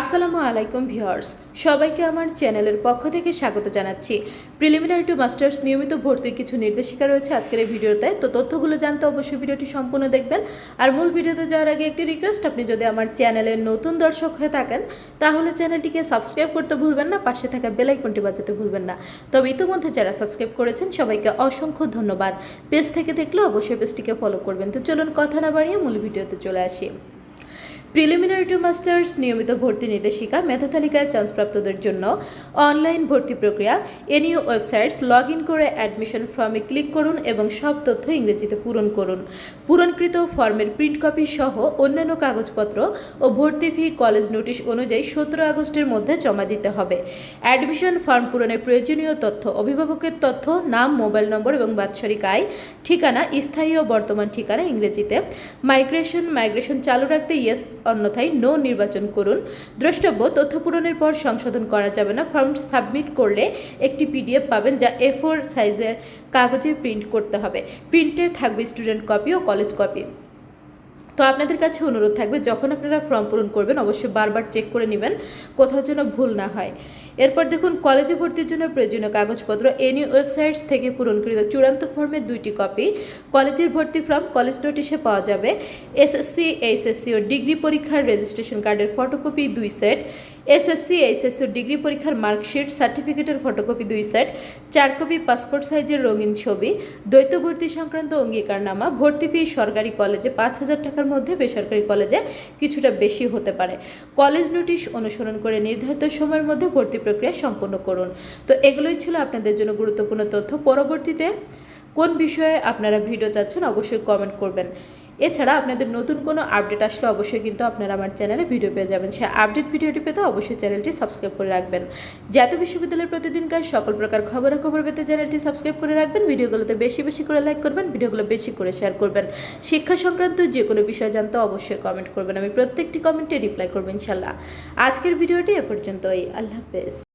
আসসালামু আলাইকুম ভিউয়ার্স, সবাইকে আমার চ্যানেলের পক্ষ থেকে স্বাগত জানাচ্ছি। প্রিলিমিনারি টু মাস্টার্স নিয়মিত ভর্তির কিছু নির্দেশিকা রয়েছে আজকের এই ভিডিওতে, তো তথ্যগুলো জানতে অবশ্যই ভিডিওটি সম্পূর্ণ দেখবেন। আর মূল ভিডিওতে যাওয়ার আগে একটি রিকোয়েস্ট আপনি যদি আমার চ্যানেলের নতুন দর্শক হয়ে থাকেন, তাহলে চ্যানেলটিকে সাবস্ক্রাইব করতে ভুলবেন না, পাশে থাকা বেল আইকনটি বাজাতে ভুলবেন না। তবে ইতিমধ্যে যারা সাবস্ক্রাইব করেছেন, সবাইকে অসংখ্য ধন্যবাদ। পেজ থেকে দেখলে অবশ্যই পেজটিকে ফলো করবেন। তো চলুন কথা না বাড়িয়ে মূল ভিডিওতে চলে আসি। প্রিলিমিনারি টু মাস্টার্স নিয়মিত ভর্তি নির্দেশিকা মেধা তালিকায় চান্সপ্রাপ্তদের জন্য অনলাইন ভর্তি প্রক্রিয়া, এনইউ ওয়েবসাইটস লগ ইন করে অ্যাডমিশন ফর্মে ক্লিক করুন এবং সব তথ্য ইংরেজিতে পূরণ করুন। পূরণকৃত ফর্মের প্রিন্ট কপি সহ অন্যান্য কাগজপত্র ও ভর্তি ফি কলেজ নোটিশ অনুযায়ী সতেরো আগস্টের মধ্যে জমা দিতে হবে। অ্যাডমিশন ফর্ম পূরণের প্রয়োজনীয় তথ্য, অভিভাবকের তথ্য, নাম, মোবাইল নম্বর এবং বাৎসরিক আয়, ঠিকানা, স্থায়ী ও বর্তমান ঠিকানা ইংরেজিতে। মাইগ্রেশন মাইগ্রেশন চালু রাখতে ইয়েস অন্যথায় নো নির্বাচন করুন। দ্রষ্টব্য, তথ্য পূরণের পর সংশোধন করা যাবে না। ফর্ম সাবমিট করলে একটি পিডিএফ পাবেন যা এ ফোর সাইজের কাগজে প্রিন্ট করতে হবে। প্রিন্টে থাকবে স্টুডেন্ট কপি ও কলেজ কপি তো আপনাদের কাছে অনুরোধ থাকবে, যখন আপনারা ফর্ম পূরণ করবেন, অবশ্যই বারবার চেক করে নেবেন, কোথাও যেন ভুল না হয়। এরপর দেখুন কলেজে ভর্তির জন্য প্রয়োজনীয় কাগজপত্র এনি ওয়েবসাইটস থেকে পূরণকৃত চূড়ান্ত ফর্মের দুইটি কপি কলেজের ভর্তি ফর্ম কলেজ নোটিশে পাওয়া যাবে এসএসসি এইচএসসি ও ডিগ্রি পরীক্ষার রেজিস্ট্রেশন কার্ডের ফটোকপি দুই সেট এসএসসি এইচএসসি ডিগ্রি পরীক্ষার মার্কশিট সার্টিফিকেটের ফটোকপি দুই সেট চার কপি পাসপোর্ট সাইজের রঙিন ছবি, দ্বৈত ভর্তি সংক্রান্ত অঙ্গীকারনামা, ভর্তি ফি সরকারি কলেজে পাঁচ হাজার টাকার মধ্যে বেসরকারি কলেজে কিছুটা বেশি হতে পারে। কলেজ নোটিশ অনুসরণ করে নির্ধারিত সময়ের মধ্যে ভর্তি প্রক্রিয়া সম্পন্ন করুন। তো এগুলোই ছিল আপনাদের জন্য গুরুত্বপূর্ণ তথ্য। পরবর্তীতে কোন বিষয়ে আপনারা ভিডিও চাচ্ছেন অবশ্যই কমেন্ট করবেন। এছাড়া আপনাদের নতুন কোনো আপডেট আসলে অবশ্যই কিন্তু আপনারা আমার চ্যানেলে ভিডিও পেয়ে যাবেন। সেই আপডেট ভিডিওটি পেতে অবশ্যই চ্যানেলটি সাবস্ক্রাইব করে রাখবেন। জাতীয় বিশ্ববিদ্যালয়ের প্রতিদিনকার সকল প্রকার খবরাখবর পেতে চ্যানেলটি সাবস্ক্রাইব করে রাখবেন। ভিডিওগুলোতে বেশি বেশি করে লাইক করবেন, ভিডিওগুলো বেশি করে শেয়ার করবেন। শিক্ষা সংক্রান্ত যে কোনো বিষয় জানতে অবশ্যই কমেন্ট করবেন। আমি প্রত্যেকটি কমেন্টে রিপ্লাই করব ইনশাল্লাহ। আজকের ভিডিওটি এ পর্যন্তই। আল্লাহ হাফেজ।